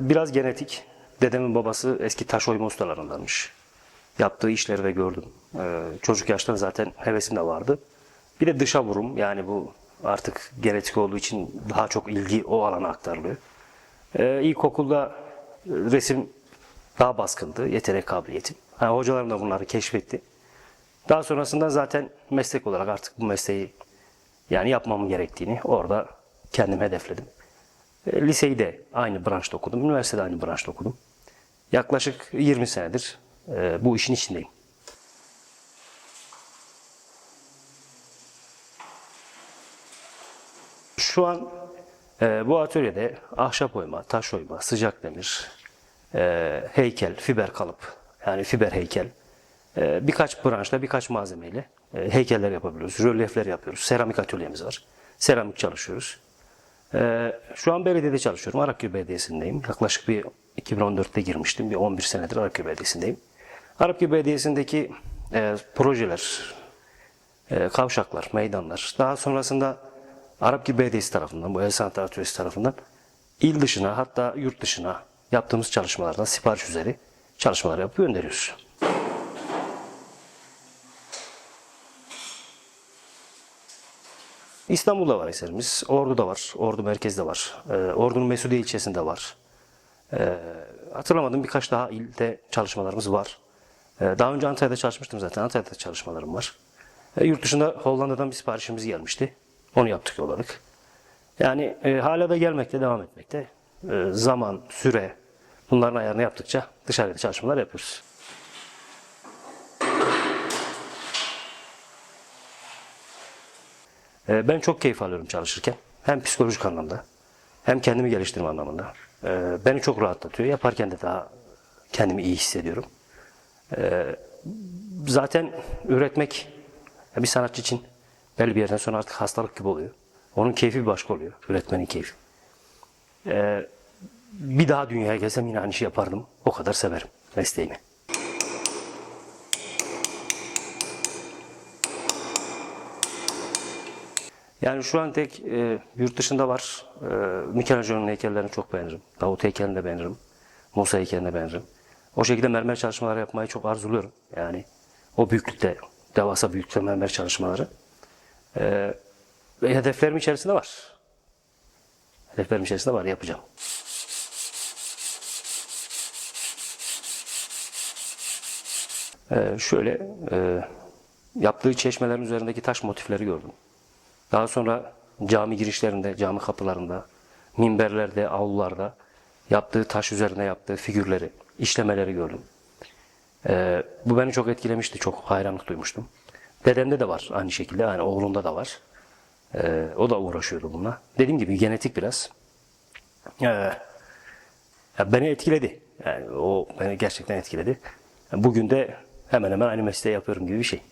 biraz genetik. Dedemin babası eski taş oyma ustalarındanmış. Yaptığı işleri de gördüm. Ee, çocuk yaşta zaten hevesim de vardı. Bir de dışa vurum yani bu artık genetik olduğu için daha çok ilgi o alana aktarılıyor. Ee, ilkokulda resim daha baskındı, yetenek kabiliyetim. Ha, hocalarım da bunları keşfetti. Daha sonrasında zaten meslek olarak artık bu mesleği yani yapmam gerektiğini orada kendim hedefledim. E, liseyi de aynı branşta okudum, üniversitede aynı branşta okudum. Yaklaşık 20 senedir e, bu işin içindeyim. Şu an e, bu atölyede ahşap oyma, taş oyma, sıcak demir, heykel, fiber kalıp yani fiber heykel, birkaç branşta birkaç malzemeyle heykeller yapabiliyoruz, rölyefler yapıyoruz, seramik atölyemiz var, seramik çalışıyoruz. E, şu an belediyede çalışıyorum, Arakköy Belediyesi'ndeyim. Yaklaşık bir 2014'te girmiştim, bir 11 senedir Arakköy Belediyesi'ndeyim. Arakköy Belediyesi'ndeki e, projeler, e, kavşaklar, meydanlar. Daha sonrasında Arapgir Belediyesi tarafından, bu El Sanat Atölyesi tarafından il dışına hatta yurt dışına yaptığımız çalışmalardan sipariş üzeri çalışmalar yapıp gönderiyoruz. İstanbul'da var eserimiz, Ordu'da var, Ordu merkezde var, e, Ordu'nun Mesudiye ilçesinde var. E, hatırlamadığım birkaç daha ilde çalışmalarımız var. E, daha önce Antalya'da çalışmıştım zaten, Antalya'da çalışmalarım var. E, yurt dışında Hollanda'dan bir siparişimiz gelmişti. Onu yaptık yolladık. Yani e, hala da gelmekte, devam etmekte. E, zaman, süre bunların ayarını yaptıkça dışarıda çalışmalar yapıyoruz. Ben çok keyif alıyorum çalışırken. Hem psikolojik anlamda hem kendimi geliştirme anlamında. E, beni çok rahatlatıyor. Yaparken de daha kendimi iyi hissediyorum. E, zaten üretmek bir sanatçı için belli bir yerden sonra artık hastalık gibi oluyor. Onun keyfi başka oluyor. Üretmenin keyfi. Ee, bir daha dünyaya gelsem yine aynı şey yapardım. O kadar severim mesleğimi. Yani şu an tek e, yurt dışında var. E, Michelangelo'nun heykellerini çok beğenirim. Davut heykelini de beğenirim. Musa heykelini de beğenirim. O şekilde mermer çalışmaları yapmayı çok arzuluyorum. Yani o büyüklükte, devasa büyüklükte mermer çalışmaları. Ee, ve hedeflerim içerisinde var. Hedeflerim içerisinde var, yapacağım. Ee, şöyle, e, yaptığı çeşmelerin üzerindeki taş motifleri gördüm. Daha sonra cami girişlerinde, cami kapılarında, minberlerde, avlularda yaptığı taş üzerine yaptığı figürleri, işlemeleri gördüm. Ee, bu beni çok etkilemişti, çok hayranlık duymuştum. Dedemde de var aynı şekilde, yani oğlunda da var. Ee, o da uğraşıyordu bununla. Dediğim gibi genetik biraz. Ee, beni etkiledi. Yani o beni gerçekten etkiledi. Bugün de hemen hemen aynı mesleği yapıyorum gibi bir şey.